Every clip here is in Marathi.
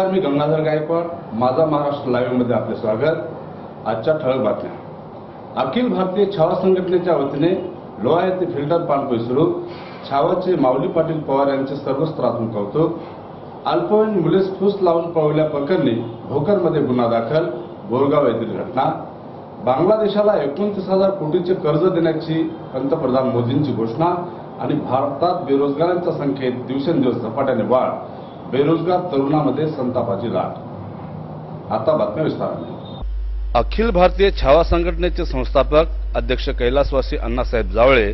नमस्कार मी गंगाधर गायकवाड. माझा महाराष्ट्र लाईव्हमध्ये आपले स्वागत. आजच्या ठळक बातम्या. अखिल भारतीय छावा संघटनेच्या वतीने लोहा येथे फिल्टर पाणपोई सुरू. छावाचे माऊली पाटील पवार यांचे सर्वस्त्रातून कौतुक. अल्पवयीन मुलीस फूस लावून पळवल्या प्रकरणी भोकरमध्ये गुन्हा दाखल बोरगाव येथील घटना. बांगलादेशाला एकोणतीस हजार कोटीचे कर्ज देण्याची पंतप्रधान मोदींची घोषणा आणि भारतात बेरोजगारांच्या संख्येत दिवसेंदिवस झपाट्याने वाढ. बेरोजगार तरुणामध्ये संतापाची लाट. आता बातम्या विस्ताराने अखिल भारतीय छावा संघटनेचे संस्थापक अध्यक्ष कैलासवासी अण्णासाहेब जावळे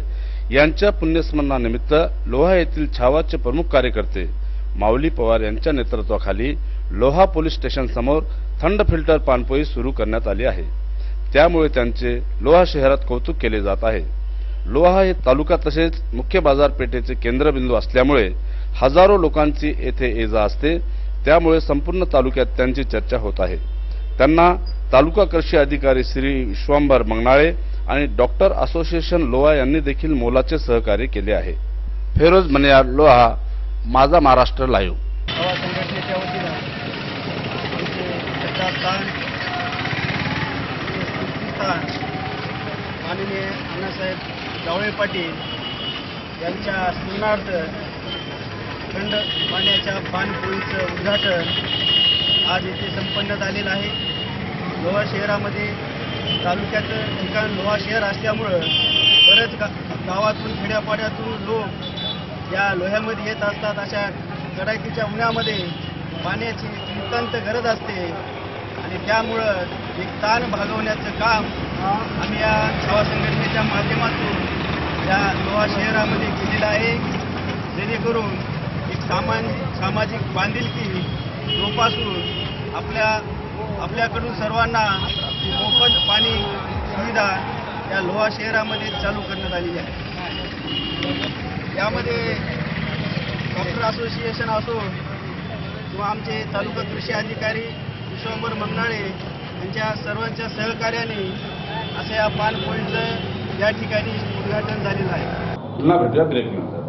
यांच्या पुण्यस्मरणानिमित्त लोहा येथील छावाचे प्रमुख कार्यकर्ते माऊली पवार यांच्या नेतृत्वाखाली लोहा पोलीस स्टेशन समोर थंड फिल्टर पाणपोई सुरू करण्यात आली आहे. त्यामुळे त्यांचे लोहा शहरात कौतुक केले जात आहे. लोहा हे तालुका तसेच मुख्य बाजारपेठेचे केंद्रबिंदू असल्यामुळे हजारो लोकांची येथे ये जा असते. त्यामुळे संपूर्ण तालुक्यात त्यांची चर्चा होत आहे. त्यांना तालुका कृषी अधिकारी श्री विश्वांभर मंगनाळे आणि डॉक्टर असोसिएशन लोहा यांनी देखील मोलाचे सहकार्य केले आहे. फेरोज मनियार लोहा माझा महाराष्ट्र लाईव्ह. माननीय अण्णासाहेब जावळे पाटील यांच्या स्मरणार्थ थंड पाण्याच्या पाणपोळीचं उद्घाटन आज येथे संपन्न झालेलं आहे. लोहा शहरामध्ये तालुक्याचं ठिकाण लोहा शहर असल्यामुळं परत गा गावातून खेड्यापाड्यातून लोक या लोह्यामध्ये येत असतात. अशा कडाकीच्या उन्हामध्ये पाण्याची नितांत गरज असते आणि त्यामुळं एक ताण भागवण्याचं काम आम्ही या छावा संघटनेच्या माध्यमातून या लोहा शहरामध्ये केलेलं आहे. जेणेकरून एक सामान सामाजिक बांधिलकी जोपासून आपल्या आपल्याकडून सर्वांना मोफत पाणी सुविधा या लोहा शहरामध्ये चालू करण्यात आलेली आहे. यामध्ये डॉक्टर असोसिएशन असो किंवा आमचे तालुका कृषी अधिकारी विश्वंभर मंगनाळे यांच्या सर्वांच्या सहकार्याने असं या पानपोईंटचं या ठिकाणी उद्घाटन झालेलं आहे. पुन्हा भेटूया ब्रेक नंतर.